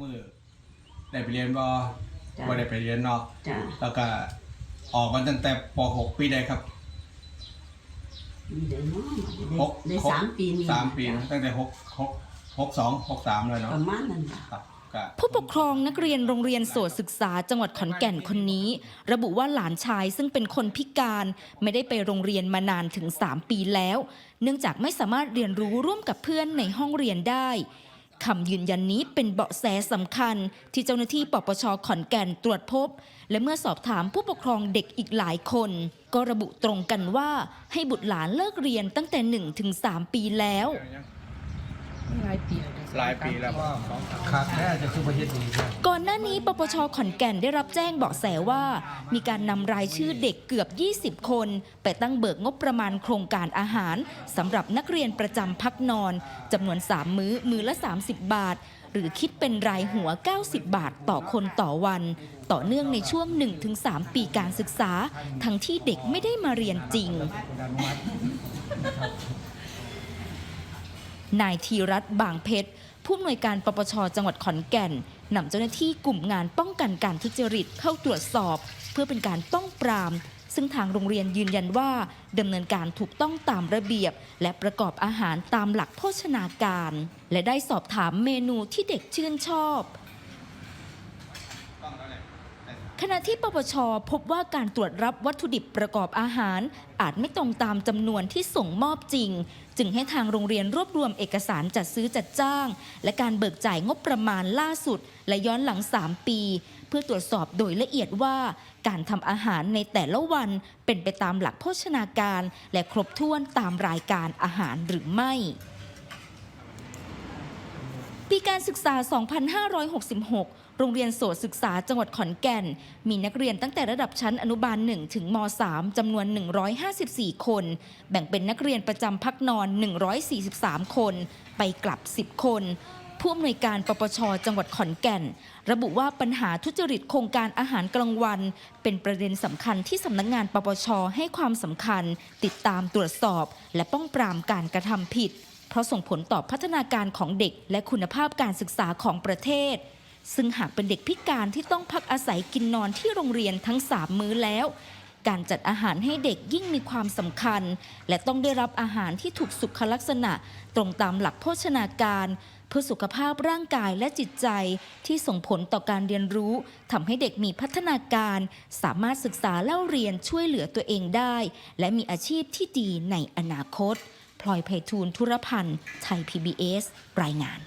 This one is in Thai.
มือได้ไปเรียนบ่จ้ะบ่ได้ไปเรียนเนาะจ้ะแล้วก็ออกมาตั้งแต่ป .6 ปีใดครับ มีเดือนเนาะหกได้หก สามปีนี่สามปีจ้ะตั้งแต่หกหกหกสองหกสามเลยเนาะประมาณนั้นจ้ะ ครับก็ผู้ปกครองนักเรียนโรงเรียนโสตศึกษาจังหวัดขอนแก่นคนนี้ ระบุว่าหลานชายซึ่งเป็นคนพิการไม่ได้ไปโรงเรียนมานานถึง 3 ปีแล้ว เนื่องจากไม่สามารถเรียนรู้ร่วมกับเพื่อนในห้องเรียนได้ คำยืนยันนี้เป็นเบาะแสสำคัญ ที่เจ้าหน้าที่ปปชขอนแก่นตรวจพบ และเมื่อสอบถามผู้ปกครองเด็กอีกหลายคน ก็ระบุตรงกันว่าให้บุตรหลานเลิกเรียนตั้งแต่1ถึง3ปีแล้ว หลายปีแล้ว หลายปีแล้วขาดแม่จะคือประเทศดีใช่ก่อนหน้านี้ปปชขอนแก่นได้รับแจ้งเบาะแสว่า มีการนำรายชื่อเด็กเกือบ 20 คน ไปตั้งเบิกงบประมาณโครงการอาหารสำหรับนักเรียนประจำพักนอนจำนวน 3 มื้อมื้อละ 30 บาท หรือคิดเป็นรายหัว 90 บาทต่อคนต่อวัน ต่อเนื่องในช่วง 1-3 ปีการศึกษา ทั้งที่เด็กไม่ได้มาเรียนจริง นายธีรัตน์บางเพชร ผู้อำนวยการปปชจังหวัดขอนแก่นนำเจ้าหน้าที่กลุ่มงานป้องกันการทุจริตเข้าตรวจสอบ เพื่อเป็นการป้องปราม ซึ่งทางโรงเรียนยืนยันว่าดำเนินการถูกต้องตามระเบียบ และประกอบอาหารตามหลักโภชนาการ และได้สอบถามเมนูที่เด็กชื่นชอบ ขณะที่ปปชพบว่าการตรวจรับวัตถุดิบประกอบอาหาร อาจไม่ตรงตามจำนวนที่ส่งมอบจริง จึงให้ทางโรงเรียนรวบรวมเอกสารจัดซื้อจัดจ้าง และการเบิกจ่ายงบประมาณล่าสุด และย้อนหลัง 3 ปี เพื่อตรวจสอบโดยละเอียดว่า การทำอาหารในแต่ละวันเป็นไปตามหลักโภชนาการ และครบถ้วนตามรายการอาหารหรือไม่ ปีการศึกษา 2566 โรงเรียนโสตศึกษาจังหวัดขอนแก่น มีนักเรียนตั้งแต่ระดับชั้นอนุบาล 1 ถึงม 3 จำนวน 154 คน แบ่งเป็นนักเรียนประจำพักนอน 143 คน ไปกลับ 10 คน ผู้อำนวยการปปชจังหวัดขอนแก่น ระบุว่าปัญหาทุจริตโครงการอาหารกลางวัน เป็นประเด็นสำคัญที่สำนักงานปปชให้ความสำคัญ ติดตามตรวจสอบ และป้องปรามการกระทำผิด เพราะส่งผลต่อพัฒนาการของเด็ก และคุณภาพการศึกษาของประเทศ ซึ่งหากเป็นเด็กพิการที่ต้องพักอาศัยกินนอนที่โรงเรียนทั้ง3มื้อแล้ว การจัดอาหารให้เด็กยิ่งมีความสำคัญ และต้องได้รับอาหารที่ถูกสุขลักษณะ ตรงตามหลักโภชนาการ เพื่อสุขภาพร่างกายและจิตใจที่ส่งผลต่อการเรียนรู้ทำให้เด็กมีพัฒนาการ สามารถศึกษาเล่าเรียนช่วยเหลือตัวเองได้ และมีอาชีพที่ดีในอนาคต พลอยไพฑูรย์ธุรพันธ์ไทย PBS รายงาน